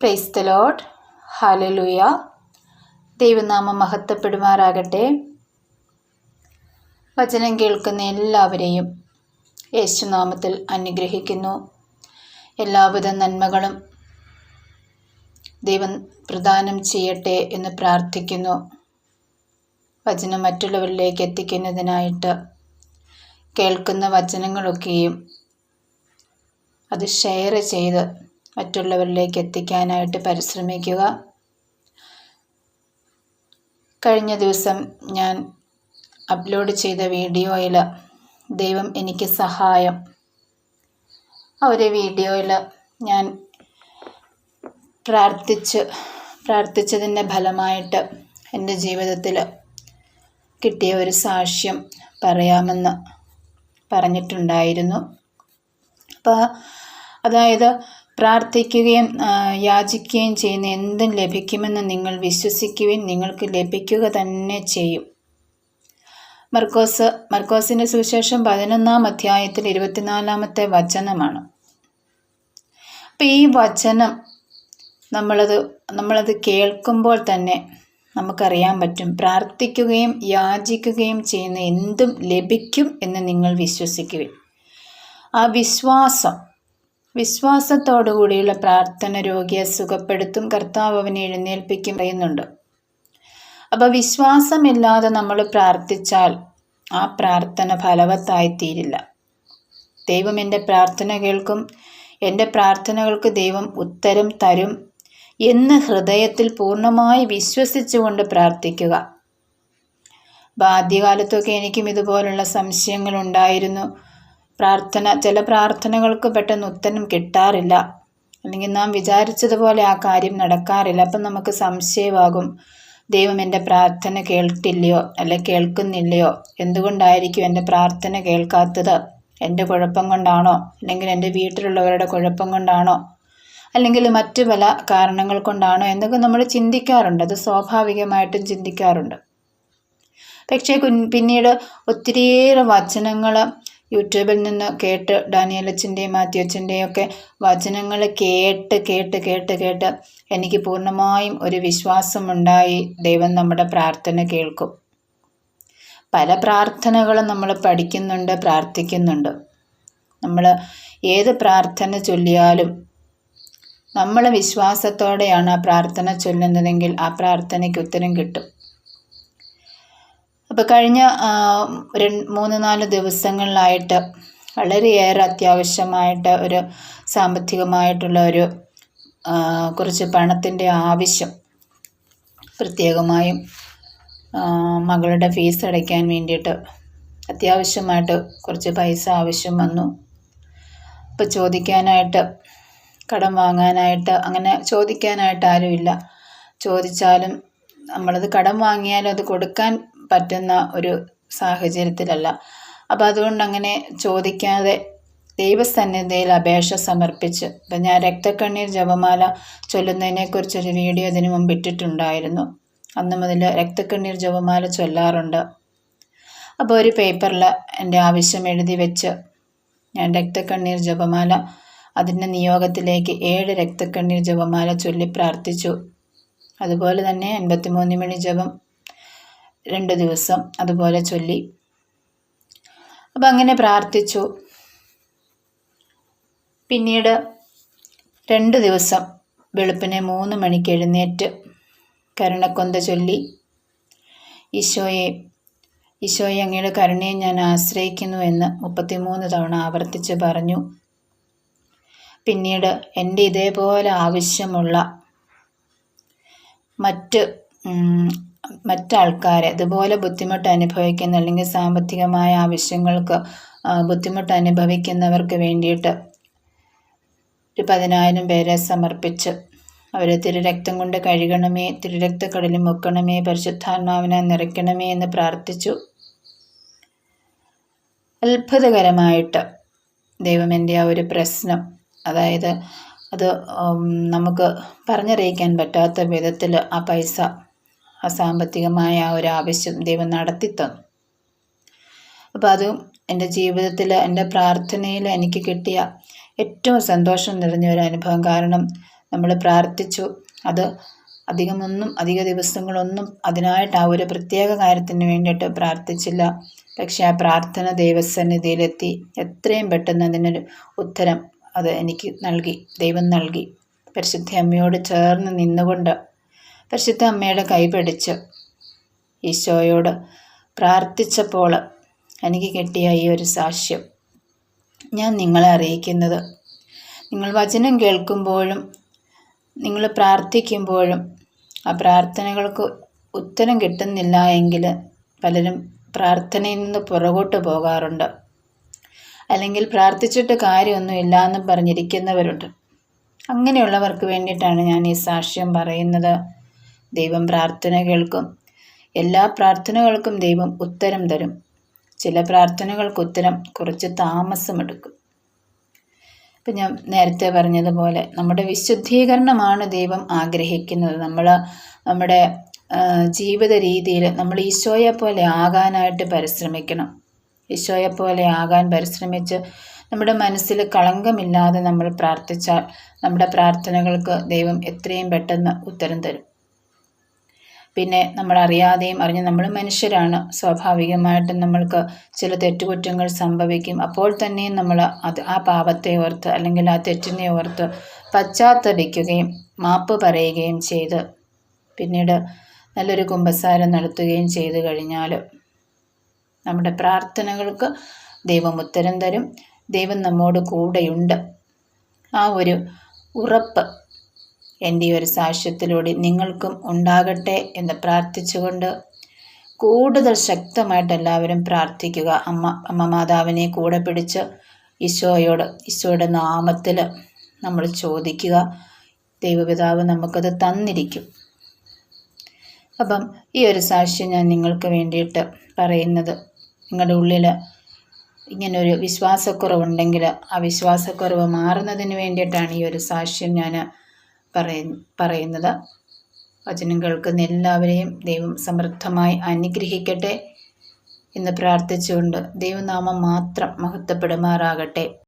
Praise the load ഹാലലുയ ദൈവനാമം മഹത്വപ്പെടുമാറാകട്ടെ. വചനം കേൾക്കുന്ന എല്ലാവരെയും യേശുനാമത്തിൽ അനുഗ്രഹിക്കുന്നു. എല്ലാവിധ നന്മകളും ദൈവം പ്രദാനം ചെയ്യട്ടെ എന്ന് പ്രാർത്ഥിക്കുന്നു. വചനം മറ്റുള്ളവരിലേക്ക് എത്തിക്കുന്നതിനായിട്ട് കേൾക്കുന്ന വചനങ്ങളൊക്കെയും അത് ഷെയർ ചെയ്ത് മറ്റുള്ളവരിലേക്ക് എത്തിക്കാനായിട്ട് പരിശ്രമിക്കുക. കഴിഞ്ഞ ദിവസം ഞാൻ അപ്ലോഡ് ചെയ്ത വീഡിയോയിൽ ദൈവം എനിക്ക് സഹായം. ആ ഒരു വീഡിയോയിൽ ഞാൻ പ്രാർത്ഥിച്ച് പ്രാർത്ഥിച്ചതിന്റെ ഫലമായിട്ട് എന്റെ ജീവിതത്തിൽ കിട്ടിയ ഒരു സാക്ഷ്യം പറയാമെന്ന് പറഞ്ഞിട്ടുണ്ടായിരുന്നു. അപ്പോൾ അതായത് പ്രാർത്ഥിക്കുകയും യാചിക്കുകയും ചെയ്യുന്ന എന്തും ലഭിക്കുമെന്ന് നിങ്ങൾ വിശ്വസിക്കുകയും നിങ്ങൾക്ക് ലഭിക്കുക തന്നെ ചെയ്യും. മർക്കോസ് മർക്കോസിന്റെ സുവിശേഷം പതിനൊന്നാം അധ്യായത്തിൽ ഇരുപത്തിനാലാമത്തെ വചനമാണ്. അപ്പം ഈ വചനം നമ്മളത് നമ്മളത് കേൾക്കുമ്പോൾ തന്നെ നമുക്കറിയാൻ പറ്റും. പ്രാർത്ഥിക്കുകയും യാചിക്കുകയും ചെയ്യുന്ന എന്തും ലഭിക്കും എന്ന് നിങ്ങൾ വിശ്വസിക്കുകയും ആ വിശ്വാസം വിശ്വാസത്തോടുകൂടിയുള്ള പ്രാർത്ഥന രോഗിയെ സുഖപ്പെടുത്തും കർത്താവ് അവനെ എഴുന്നേൽപ്പിക്കും പറയുന്നുണ്ട്. അപ്പോൾ വിശ്വാസമില്ലാതെ നമ്മൾ പ്രാർത്ഥിച്ചാൽ ആ പ്രാർത്ഥന ഫലവത്തായിത്തീരില്ല ദൈവം എന്റെ പ്രാർത്ഥന കേൾക്കും എന്റെ പ്രാർത്ഥനകൾക്ക് ദൈവം ഉത്തരം തരും എന്ന് ഹൃദയത്തിൽ പൂർണമായി വിശ്വസിച്ചുകൊണ്ട് പ്രാർത്ഥിക്കുക. ബാദ്യകാലത്തൊക്കെ എനിക്കും ഇതുപോലുള്ള സംശയങ്ങൾ ഉണ്ടായിരുന്നു. പ്രാർത്ഥന ചില പ്രാർത്ഥനകൾക്ക് പെട്ടെന്ന് ഉത്തരം കിട്ടാറില്ല. അല്ലെങ്കിൽ നാം വിചാരിച്ചതുപോലെ ആ കാര്യം നടക്കാറില്ല. അപ്പം നമുക്ക് സംശയമാകും ദൈവം എന്റെ പ്രാർത്ഥന കേൾട്ടില്ലയോ? അല്ലെ കേൾക്കുന്നില്ലയോ? എന്തുകൊണ്ടായിരിക്കും എന്റെ പ്രാർത്ഥന കേൾക്കാത്തത്? എന്റെ കുഴപ്പം കൊണ്ടാണോ? അല്ലെങ്കിൽ എന്റെ വീട്ടിലുള്ളവരുടെ കുഴപ്പം കൊണ്ടാണോ? അല്ലെങ്കിൽ മറ്റു പല കാരണങ്ങൾ കൊണ്ടാണോ? എന്നൊക്കെ നമ്മൾ ചിന്തിക്കാറുണ്ട്. അത് സ്വാഭാവികമായിട്ടും ചിന്തിക്കാറുണ്ട്. പക്ഷേ പിന്നീട് ഒത്തിരിയേറെ വചനങ്ങൾ യൂട്യൂബിൽ നിന്ന് കേട്ട് ഡാനിയലച്ചന്റെയും മാത്യുവച്ചന്റെയും ഒക്കെ വചനങ്ങൾ കേട്ട് കേട്ട് കേട്ട് കേട്ട് എനിക്ക് പൂർണമായും ഒരു വിശ്വാസമുണ്ടായി. ദൈവം നമ്മുടെ പ്രാർത്ഥന കേൾക്കും. പല പ്രാർത്ഥനകളും നമ്മൾ പഠിക്കുന്നുണ്ട് പ്രാർത്ഥിക്കുന്നുണ്ട്. നമ്മൾ ഏത് പ്രാർത്ഥന ചൊല്ലിയാലും നമ്മൾ വിശ്വാസത്തോടെയാണ് ആ പ്രാർത്ഥന ചൊല്ലുന്നതെങ്കിൽ ആ പ്രാർത്ഥനയ്ക്ക് ഉത്തരം കിട്ടും. അപ്പോൾ കഴിഞ്ഞ രണ്ട് മൂന്ന് നാല് ദിവസങ്ങളിലായിട്ട് വളരെയേറെ അത്യാവശ്യമായിട്ട് ഒരു സാമ്പത്തികമായിട്ടുള്ള ഒരു കുറച്ച് പണത്തിന്റെ ആവശ്യം പ്രത്യേകമായും മകളുടെ ഫീസ് അടയ്ക്കാൻ വേണ്ടിയിട്ട് അത്യാവശ്യമായിട്ട് കുറച്ച് പൈസ ആവശ്യം വന്നു. അപ്പോൾ ചോദിക്കാനായിട്ട് കടം വാങ്ങാനായിട്ട് അങ്ങനെ ചോദിക്കാനായിട്ട് ആരുമില്ല. ചോദിച്ചാലും നമ്മളത് കടം വാങ്ങിയാലും അത് കൊടുക്കാൻ പറ്റുന്ന ഒരു സാഹചര്യത്തിലല്ല. അപ്പോൾ അതുകൊണ്ട് അങ്ങനെ ചോദിക്കാതെ ദൈവസന്നിധിയിൽ അപേക്ഷ സമർപ്പിച്ച് ഇപ്പം ഞാൻ രക്തക്കണ്ണീർ ജപമാല ചൊല്ലുന്നതിനെക്കുറിച്ചൊരു വീഡിയോ ഇതിനു മുമ്പ് ഇട്ടിട്ടുണ്ടായിരുന്നു. അന്ന് മുതൽ രക്തക്കണ്ണീർ ജപമാല ചൊല്ലാറുണ്ട്. അപ്പോൾ ഒരു പേപ്പറിൽ എന്റെ ആവശ്യം എഴുതി വെച്ച് ഞാൻ രക്തക്കണ്ണീർ ജപമാല അതിന്റെ നിയോഗത്തിലേക്ക് ഏഴ് രക്തക്കണ്ണീർ ജപമാല ചൊല്ലി പ്രാർത്ഥിച്ചു. അതുപോലെ തന്നെ എൺപത്തിമൂന്ന് മണി ജപം രണ്ട് ദിവസം അതുപോലെ ചൊല്ലി. അപ്പം അങ്ങനെ പ്രാർത്ഥിച്ചു. പിന്നീട് രണ്ട് ദിവസം വെളുപ്പിനെ മൂന്ന് മണിക്ക് എഴുന്നേറ്റ് കരുണക്കൊന്ത ചൊല്ലി. ഈശോയെ ഈശോയെ അങ്ങയുടെ കരുണയെ ഞാൻ ആശ്രയിക്കുന്നു എന്ന് മുപ്പത്തിമൂന്ന് തവണ ആവർത്തിച്ച് പറഞ്ഞു. പിന്നീട് എന്റെ ഇതേപോലെ ആവശ്യമുള്ള മറ്റ് മറ്റാൾക്കാരെ ഇതുപോലെ ബുദ്ധിമുട്ട് അനുഭവിക്കുന്ന അല്ലെങ്കിൽ സാമ്പത്തികമായ ആവശ്യങ്ങൾക്ക് ബുദ്ധിമുട്ട് അനുഭവിക്കുന്നവർക്ക് വേണ്ടിയിട്ട് ഒരു പതിനായിരം പേരെ സമർപ്പിച്ച് അവരെ തിരുരക്തം കൊണ്ട് കഴുകണമേ തിരുരക്തക്കടലിൽ മുക്കണമേ പരിശുദ്ധാത്മാവിനെ നിറയ്ക്കണമേ എന്ന് പ്രാർത്ഥിച്ചു. അത്ഭുതകരമായിട്ട് ദൈവം എന്റെ ആ ഒരു പ്രശ്നം അതായത് അത് നമുക്ക് പറഞ്ഞറിയിക്കാൻ പറ്റാത്ത വിധത്തിൽ ആ പൈസ ആ സാമ്പത്തികമായ ആ ഒരു ആവശ്യം ദൈവം നടത്തിത്തന്നു. അപ്പം അപ്പോൾ അതും എന്റെ ജീവിതത്തിൽ എന്റെ പ്രാർത്ഥനയിൽ എനിക്ക് കിട്ടിയ ഏറ്റവും സന്തോഷം നിറഞ്ഞ ഒരു അനുഭവം. കാരണം നമ്മൾ പ്രാർത്ഥിച്ചു. അത് അധികമൊന്നും അധിക ദിവസങ്ങളൊന്നും അതിനായിട്ട് ആ ഒരു പ്രത്യേക കാര്യത്തിന് വേണ്ടിയിട്ട് പ്രാർത്ഥിച്ചില്ല. പക്ഷേ ആ പ്രാർത്ഥന ദൈവസന്നിധിയിലെത്തി. എത്രയും പെട്ടെന്ന് അതിനൊരു ഉത്തരം അത് എനിക്ക് നൽകി. ദൈവം നൽകി. പരിശുദ്ധ അമ്മയോട് ചേർന്ന് നിന്നുകൊണ്ട് പരിശുദ്ധ അമ്മയുടെ കൈ പിടിച്ച് ഈശോയോട് പ്രാർത്ഥിച്ചപ്പോൾ എനിക്ക് കിട്ടിയ ഈ ഒരു സാക്ഷ്യം. ഞാൻ നിങ്ങളെ അറിയിക്കുന്നത്. നിങ്ങൾ വചനം കേൾക്കുമ്പോഴും നിങ്ങൾ പ്രാർത്ഥിക്കുമ്പോഴും ആ പ്രാർത്ഥനകൾക്ക് ഉത്തരം കിട്ടുന്നില്ല എങ്കിൽ പലരും പ്രാർത്ഥനയിൽ നിന്ന് പുറകോട്ട് പോകാറുണ്ട്. അല്ലെങ്കിൽ പ്രാർത്ഥിച്ചിട്ട് കാര്യമൊന്നുമില്ല എന്ന് പറഞ്ഞിരിക്കുന്നവരുണ്ട്. അങ്ങനെയുള്ളവർക്ക് വേണ്ടിയിട്ടാണ് ഞാൻ ഈ സാക്ഷ്യം പറയുന്നത്. ദൈവം പ്രാർത്ഥന കേൾക്കും. എല്ലാ പ്രാർത്ഥനകൾക്കും ദൈവം ഉത്തരം തരും. ചില പ്രാർത്ഥനകൾക്ക് ഉത്തരം കുറച്ച് താമസമെടുക്കും. ഇപ്പം ഞാൻ നേരത്തെ പറഞ്ഞതുപോലെ നമ്മുടെ വിശുദ്ധീകരണമാണ് ദൈവം ആഗ്രഹിക്കുന്നത്. നമ്മൾ നമ്മുടെ ജീവിത രീതിയിൽ നമ്മൾ ഈശോയെ പോലെ ആകാനായിട്ട് പരിശ്രമിക്കണം. ഈശോയെ പോലെ ആകാൻ പരിശ്രമിച്ച് നമ്മുടെ മനസ്സിൽ കളങ്കമില്ലാതെ നമ്മൾ പ്രാർത്ഥിച്ചാൽ നമ്മുടെ പ്രാർത്ഥനകൾക്ക് ദൈവം എത്രയും പെട്ടെന്ന് ഉത്തരം തരും. പിന്നെ നമ്മൾ അറിയാതെയും അറിഞ്ഞ് നമ്മൾ മനുഷ്യരാണ്. സ്വാഭാവികമായിട്ടും നമ്മൾക്ക് ചില തെറ്റുകുറ്റങ്ങൾ സംഭവിക്കും. അപ്പോൾ തന്നെയും നമ്മൾ അത് ആ പാപത്തെ ഓർത്ത് അല്ലെങ്കിൽ ആ തെറ്റിനെ ഓർത്ത് പശ്ചാത്തപിക്കുകയും മാപ്പ് പറയുകയും ചെയ്ത് പിന്നീട് നല്ലൊരു കുമ്പസാരം നടത്തുകയും ചെയ്തു കഴിഞ്ഞാൽ നമ്മുടെ പ്രാർത്ഥനകൾക്ക് ദൈവം ഉത്തരം തരും. ദൈവം നമ്മോട് കൂടെയുണ്ട്. ആ ഒരു ഉറപ്പ് എന്റെ ഒരു സാക്ഷ്യത്തിലൂടെ നിങ്ങൾക്കും ഉണ്ടാകട്ടെ എന്ന് പ്രാർത്ഥിച്ചുകൊണ്ട് കൂടുതൽ ശക്തമായിട്ട് എല്ലാവരും പ്രാർത്ഥിക്കുക. അമ്മ അമ്മ മാതാവിനെ കൂടെ പിടിച്ച് ഈശോയോട് ഈശോയുടെ നാമത്തിൽ നമ്മൾ ചോദിക്കുക. ദൈവപിതാവ് നമുക്കത് തന്നിരിക്കും. അപ്പം ഈ ഒരു സാക്ഷ്യം ഞാൻ നിങ്ങൾക്ക് വേണ്ടിയിട്ട് പറയുന്നത് നിങ്ങളുടെ ഉള്ളിൽ ഇങ്ങനൊരു വിശ്വാസക്കുറവുണ്ടെങ്കിൽ ആ വിശ്വാസക്കുറവ് മാറുന്നതിന് വേണ്ടിയിട്ടാണ് ഈ ഒരു സാക്ഷ്യം ഞാൻ പറയുന്നത്. വചനം കേൾക്കുന്ന എല്ലാവരെയും ദൈവം സമൃദ്ധമായി അനുഗ്രഹിക്കട്ടെ എന്ന് പ്രാർത്ഥിച്ചുകൊണ്ട് ദൈവനാമം മാത്രം മഹത്വപ്പെടുമാറാകട്ടെ.